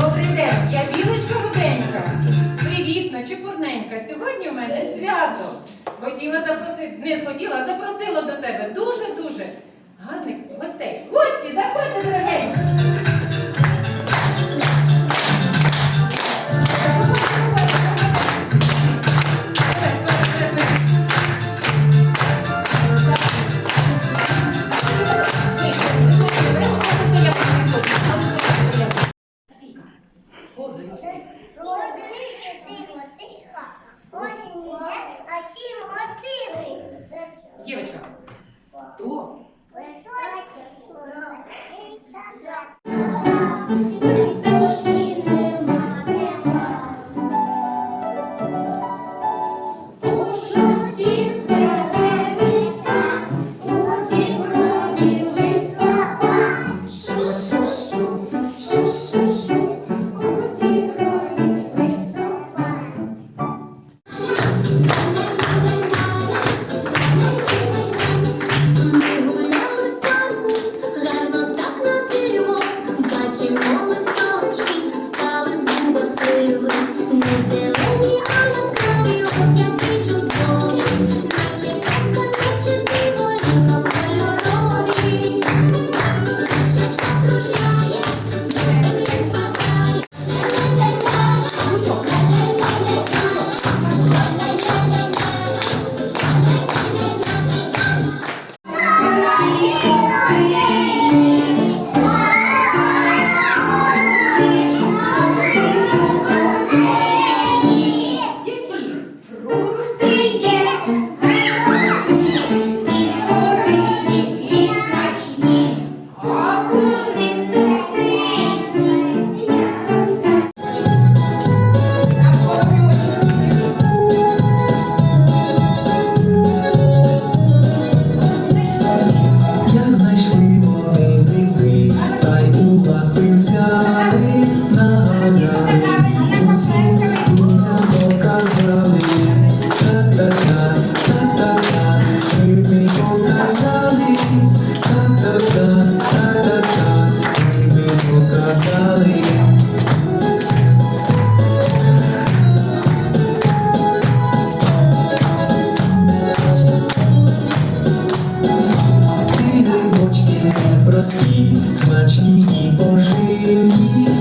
Добрий день, я білочка худенька. Привітна, чепурненька. Сьогодні у мене свято. Хотіла запросити, не хотіла, запросила до себе дуже-дуже гарних гостей. Гості, заходьте, осінь іде, а сім готовий. Дівчатка, хто is прості, смачні і поживні.